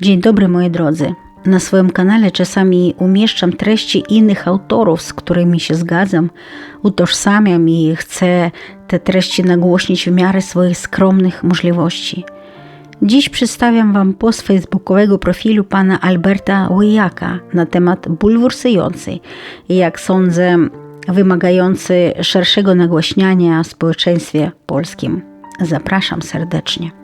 Dzień dobry moi drodzy. Na swoim kanale czasami umieszczam treści innych autorów, z którymi się zgadzam, utożsamiam i chcę te treści nagłośnić w miarę swoich skromnych możliwości. Dziś przedstawiam Wam post facebookowego profilu pana Alberta Łyjaka na temat bulwersujący i jak sądzę wymagający szerszego nagłaśniania w społeczeństwie polskim. Zapraszam serdecznie.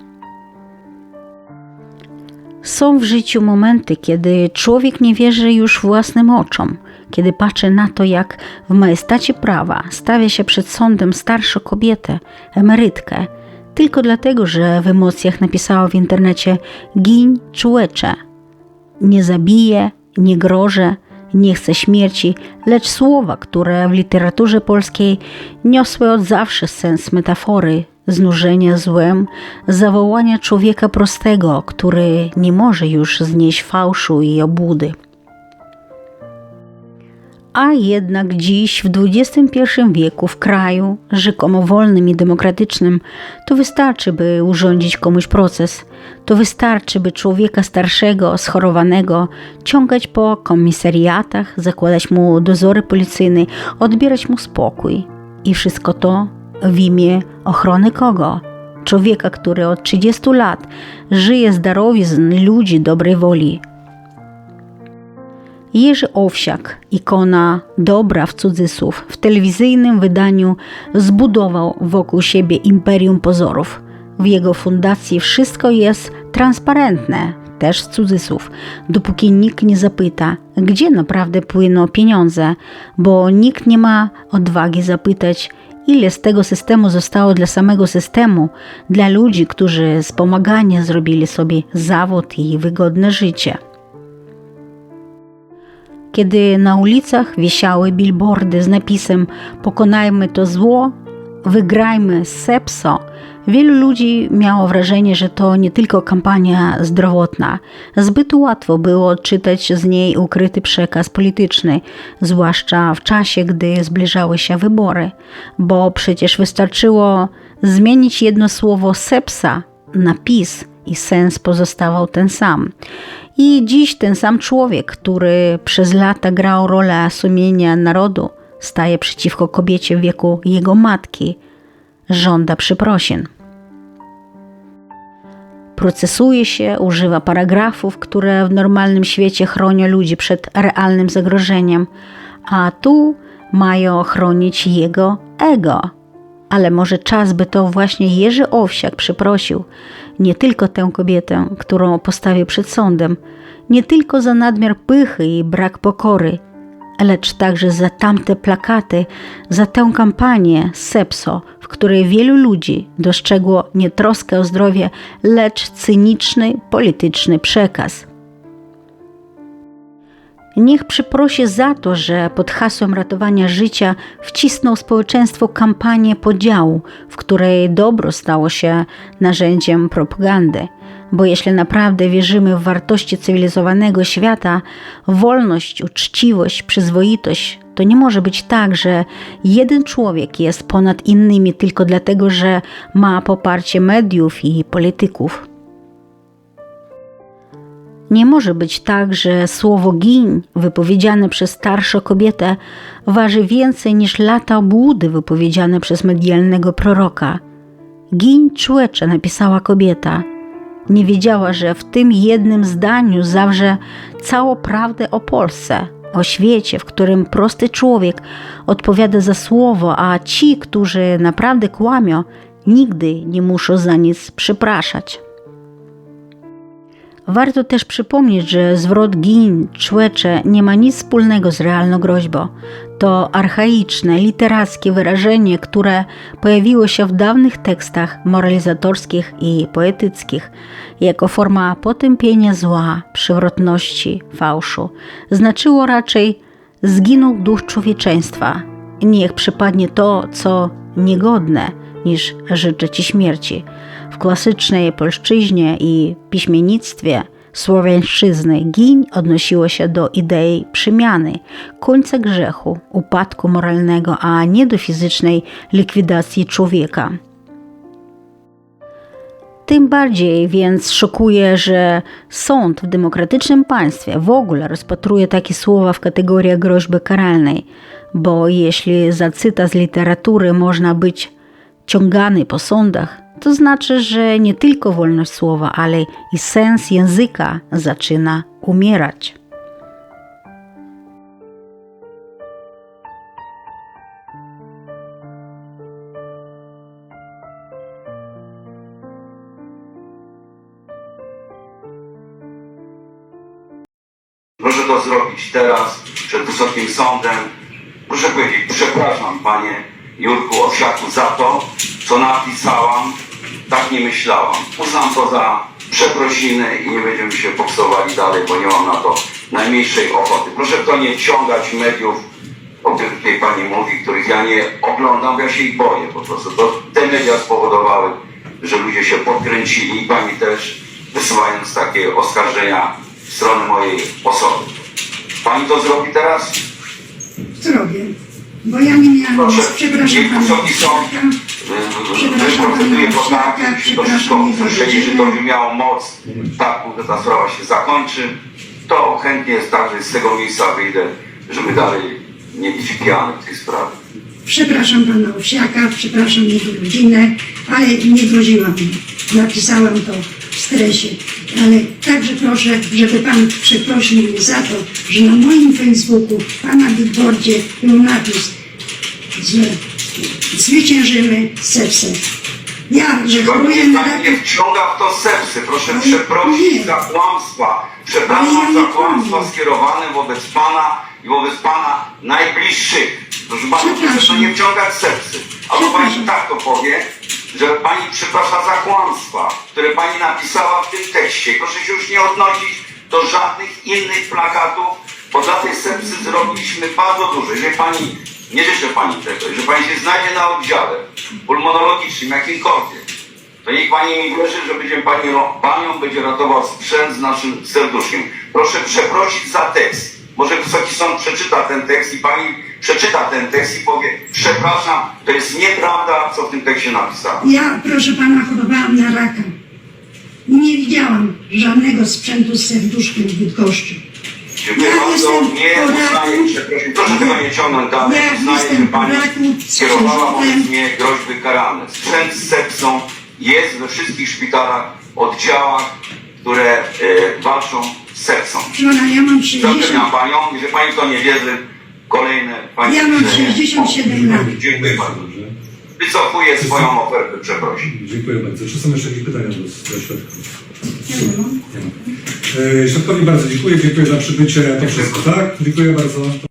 Są w życiu momenty, kiedy człowiek nie wierzy już własnym oczom, kiedy patrzy na to, jak w majestacie prawa stawia się przed sądem starszą kobietę, emerytkę, tylko dlatego, że w emocjach napisała w internecie gin człecze. Nie zabije, nie grożę, nie chce śmierci, lecz słowa, które w literaturze polskiej niosły od zawsze sens metafory, znużenia złem, zawołania człowieka prostego, który nie może już znieść fałszu i obłudy. A jednak dziś, w XXI wieku, w kraju rzekomo wolnym i demokratycznym, to wystarczy, by urządzić komuś proces. To wystarczy, by człowieka starszego, schorowanego ciągać po komisariatach, zakładać mu dozory policyjne, odbierać mu spokój. I wszystko to w imię ochrony kogo? Człowieka, który od 30 lat żyje z darowizn ludzi dobrej woli. Jerzy Owsiak, ikona dobra w cudzysłów, w telewizyjnym wydaniu zbudował wokół siebie imperium pozorów. W jego fundacji wszystko jest transparentne, też w cudzysłów, dopóki nikt nie zapyta, gdzie naprawdę płyną pieniądze, bo nikt nie ma odwagi zapytać, ile z tego systemu zostało dla samego systemu, dla ludzi, którzy z pomagania zrobili sobie zawód i wygodne życie. Kiedy na ulicach wisiały billboardy z napisem Pokonajmy to zło, wygrajmy sepso, wielu ludzi miało wrażenie, że to nie tylko kampania zdrowotna. Zbyt łatwo było odczytać z niej ukryty przekaz polityczny, zwłaszcza w czasie, gdy zbliżały się wybory, bo przecież wystarczyło zmienić jedno słowo sepsa na PiS i sens pozostawał ten sam. I dziś ten sam człowiek, który przez lata grał rolę sumienia narodu, staje przeciwko kobiecie w wieku jego matki, żąda przeprosin. Procesuje się, używa paragrafów, które w normalnym świecie chronią ludzi przed realnym zagrożeniem, a tu mają chronić jego ego. Ale może czas by to właśnie Jerzy Owsiak przeprosił nie tylko tę kobietę, którą postawił przed sądem, nie tylko za nadmiar pychy i brak pokory, lecz także za tamte plakaty, za tę kampanię SEPSO, w której wielu ludzi dostrzegło nie troskę o zdrowie, lecz cyniczny polityczny przekaz. Niech przyprosi za to, że pod hasłem ratowania życia wcisnął społeczeństwo kampanię podziału, w której dobro stało się narzędziem propagandy. Bo jeśli naprawdę wierzymy w wartości cywilizowanego świata, wolność, uczciwość, przyzwoitość, to nie może być tak, że jeden człowiek jest ponad innymi tylko dlatego, że ma poparcie mediów i polityków. Nie może być tak, że słowo gin wypowiedziane przez starszą kobietę waży więcej niż lata obłudy wypowiedziane przez medialnego proroka. Gin człecze, napisała kobieta. Nie wiedziała, że w tym jednym zdaniu zawrze całą prawdę o Polsce, o świecie, w którym prosty człowiek odpowiada za słowo, a ci, którzy naprawdę kłamią, nigdy nie muszą za nic przepraszać. Warto też przypomnieć, że zwrot gin, człecze nie ma nic wspólnego z realną groźbą. To archaiczne, literackie wyrażenie, które pojawiło się w dawnych tekstach moralizatorskich i poetyckich jako forma potępienia zła, przewrotności, fałszu. Znaczyło raczej zginął duch człowieczeństwa. Niech przypadnie to, co niegodne, niż życzę ci śmierci. W klasycznej polszczyźnie i piśmiennictwie słowiańszczyzny giń odnosiło się do idei przemiany, końca grzechu, upadku moralnego, a nie do fizycznej likwidacji człowieka. Tym bardziej więc szokuje, że sąd w demokratycznym państwie w ogóle rozpatruje takie słowa w kategoriach groźby karalnej, bo jeśli za cytat z literatury można być ciągany po sądach, to znaczy, że nie tylko wolność słowa, ale i sens języka zaczyna umierać. Proszę to zrobić teraz, przed Wysokim Sądem. Proszę powiedzieć, przepraszam Panie Jurku Owsiaku za to, co napisałam. Tak nie myślałam. Uznam to za przeprosiny i nie będziemy się boksowali dalej, bo nie mam na to najmniejszej ochoty. Proszę to nie wciągać mediów, o których tutaj Pani mówi, których ja nie oglądam, bo ja się ich boję po prostu. To te media spowodowały, że ludzie się podkręcili i Pani też wysyłając takie oskarżenia w stronę mojej osoby. Pani to zrobi teraz? Zrobię. Bo ja nie miałam Proszę, nic. Przepraszam niech Wysoki Sąd Oświadka. Przepraszam wyproceduje pana to tak, wszystko usłyszeli, że to miało moc, tak, że ta sprawa się zakończy, to chętnie także z tego miejsca wyjdę, żeby dalej nie być pijany w tej sprawie. Przepraszam pana Owsiaka, przepraszam jego rodzinę, ale nie groziłam mu. Napisałam to w stresie. Ale także proszę, żeby pan przeprosił mnie za to, że na moim Facebooku, pana billboardzie był napis, że zwyciężymy sepsę. Ja, że choruję na Pani raka nie wciąga w to sepsy. Proszę Ale przeprosić nie. za kłamstwa. Ale Przepraszam ja za kłamstwa skierowane wobec Pana i wobec Pana najbliższych. Proszę Pana, proszę to nie wciągać sepsy. Albo Pani Przepraszam. tak to powie, że Pani przeprasza za kłamstwa, które Pani napisała w tym tekście. Proszę się już nie odnosić do żadnych innych plakatów, bo dla tej sepsy zrobiliśmy bardzo dużo. Jeżeli Pani, nie życzę Pani tego, że Pani się znajdzie na oddziale pulmonologicznym, jakimkolwiek, to niech Pani mi wierzy, że będzie Pani, Panią będzie ratował sprzęt z naszym serduszkiem. Proszę przeprosić za tekst. Może Wysoki Sąd przeczyta ten tekst i Pani przeczyta ten tekst i powie przepraszam, to jest nieprawda, co w tym tekście napisałem. Ja, proszę pana, chorowałam na raka. Nie widziałam żadnego sprzętu z serduszkiem w Bydgoszczy. Dziękuję Ja bardzo. Nie uznaję przeprosin. Proszę tego nie ciągnąć dalej. Ja Uznaję, że Pani skierowała wobec mnie groźby karalne. Sprzęt z sepsą jest we wszystkich szpitalach, oddziałach, które e, walczą z sepsą. Proszę pana, ja mam 60, Zapewniam Panią, i że Pani to nie wierzy, kolejne Pani Ja mam życzenie. 67 lat. Dziękuję bardzo. Dobrze. Wycofuję swoją ofertę, przeprosin. Dziękuję bardzo. Czy są jeszcze jakieś pytania do, do świadków? Nie ma. E, Świadkowi bardzo dziękuję. Dziękuję za przybycie. To wszystko, tak? Dziękuję bardzo.